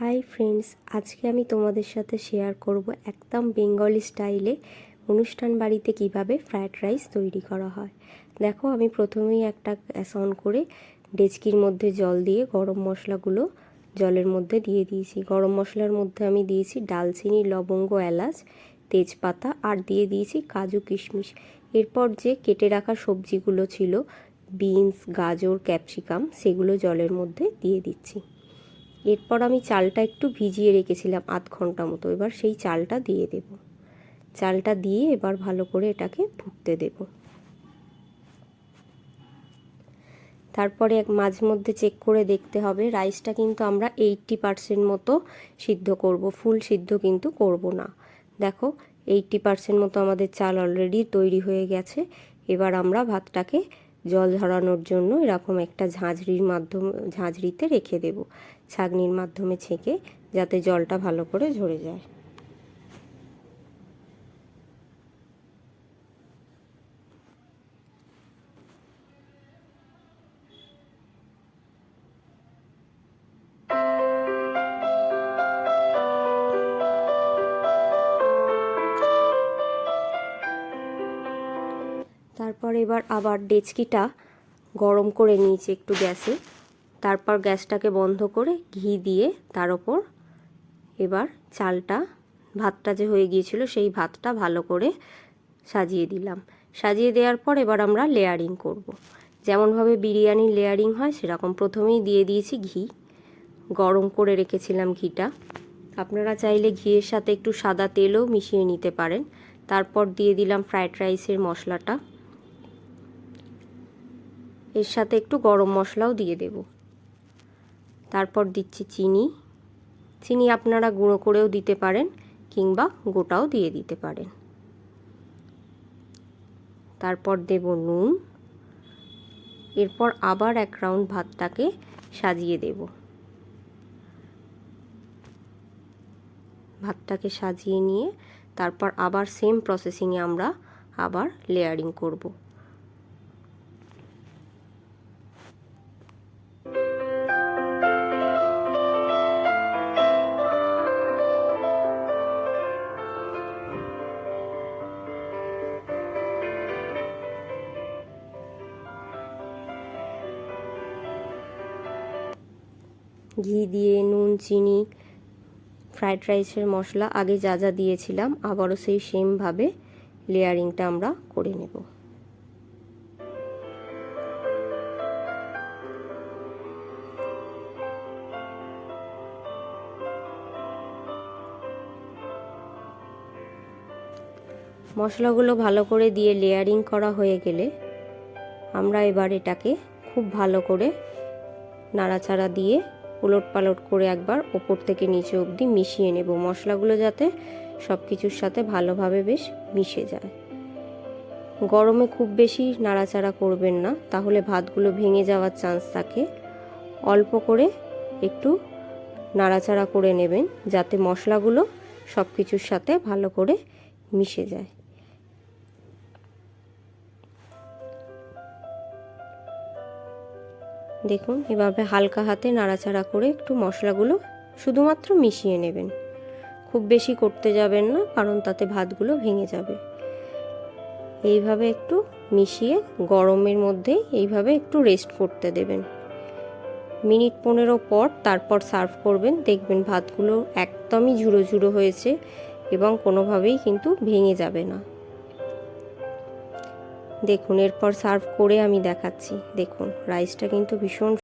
Hi friends, আজকে আমি তোমাদের সাথে শেয়ার করব একদম বেঙ্গলি স্টাইলে অনুষ্ঠান বাড়িতে কীভাবে ফ্রায়েড রাইস তৈরি করা হয়। দেখো, আমি প্রথমেই একটা গ্যাস অন করে ডেচকির মধ্যে জল দিয়ে গরম মশলাগুলো জলের মধ্যে দিয়ে দিয়েছি। গরম মশলার মধ্যে আমি দিয়েছি ডালচিনি, লবঙ্গ, এলাচ, তেজপাতা আর দিয়ে দিয়েছি কাজু কিশমিশ। এরপর যে কেটে রাখা সবজিগুলো ছিল, বিনস, গাজর, ক্যাপসিকাম, সেগুলো জলের মধ্যে দিয়ে দিচ্ছি। এরপর আমি চালটা একটু ভিজিয়ে রেখেছিলাম আধ ঘণ্টা মতো। এবার সেই চালটা দিয়ে দেব। চালটা দিয়ে এবার ভালো করে এটাকে ফুটতে দেব। তারপরে এক মাঝে মধ্যে চেক করে দেখতে হবে। রাইসটা কিন্তু আমরা এইটটি পারসেন্ট মতো সিদ্ধ করব। ফুল সিদ্ধ কিন্তু করব না। দেখো এইটটি পারসেন্ট মতো আমাদের চাল অলরেডি তৈরি হয়ে গেছে। এবার আমরা ভাতটাকে জল ঝরানোর জন্য এরকম একটা ঝাঁঝরির মাধ্যমে, ঝাঁঝরিতে রেখে দেব। ছাগনির মাধ্যমে ছেঁকে যাতে জলটা ভালো করে ঝরে যায়। তারপর এবার আবার ডেচকিটা গরম করে নিয়েছি একটু গ্যাসে। তারপর গ্যাসটাকে বন্ধ করে ঘি দিয়ে তার ওপর এবার চালটা, ভাতটা যে হয়ে গিয়েছিল সেই ভাতটা ভালো করে সাজিয়ে দিলাম। সাজিয়ে দেওয়ার পর এবার আমরা লেয়ারিং করব। যেমনভাবে বিরিয়ানি লেয়ারিং হয় সেরকম প্রথমেই দিয়ে দিয়েছি ঘি। গরম করে রেখেছিলাম ঘিটা। আপনারা চাইলে ঘিয়ের সাথে একটু সাদা তেলও মিশিয়ে নিতে পারেন। তারপর দিয়ে দিলাম ফ্রায়েড রাইসের মশলাটা। এর সাথে একটু গরম মশলাও দিয়ে দেব। তারপর দিচ্ছি চিনি। চিনি আপনারা গুঁড়ো করেও দিতে পারেন কিংবা গোটাও দিয়ে দিতে পারেন। তারপর দেব নুন। এরপর আবার এক রাউন্ড ভাতটাকে সাজিয়ে দেব। ভাতটাকে সাজিয়ে নিয়ে তারপর আবার সেম প্রসেসিংয়ে আমরা আবার লেয়ারিং করব। ঘি দিয়ে, নুন, চিনি ফ্রায়েড রাইসের মশলা আগে যা যা দিয়েছিলাম, আবারও সেই সেমভাবে লেয়ারিংটা আমরা করে নেব। মশলাগুলো ভালো করে দিয়ে লেয়ারিং করা হয়ে গেলে আমরা এবার এটাকে খুব ভালো করে নাড়াচাড়া দিয়ে উলট পালট করে একবার ওপর থেকে নিচে অবধি মিশিয়ে নেব। মশলাগুলো যাতে সব কিছুর সাথে ভালোভাবে বেশ মিশে যায়। গরমে খুব বেশি নাড়াচাড়া করবেন না, তাহলে ভাতগুলো ভেঙে যাওয়ার চান্স থাকে। অল্প করে একটু নাড়াচাড়া করে নেবেন, যাতে মশলাগুলো সব কিছুর সাথে ভালো করে মিশে যায়। দেখুন, এভাবে হালকা হাতে নাড়াচাড়া করে একটু মশলাগুলো শুধুমাত্র মিশিয়ে নেবেন। খুব বেশি করতে যাবেন না, কারণ তাতে ভাতগুলো ভেঙে যাবে। এইভাবে একটু মিশিয়ে গরমের মধ্যে এইভাবে একটু রেস্ট করতে দেবেন। মিনিট পনেরো পর তারপর সার্ভ করবেন। দেখবেন ভাতগুলো একদমই ঝুড়ো ঝুড়ো হয়েছে এবং কোনোভাবেই কিন্তু ভেঙে যাবে না। দেখুন এরপর সার্ভ করে আমি দেখাচ্ছি। দেখুন রাইসটা কিন্তু ভীষণ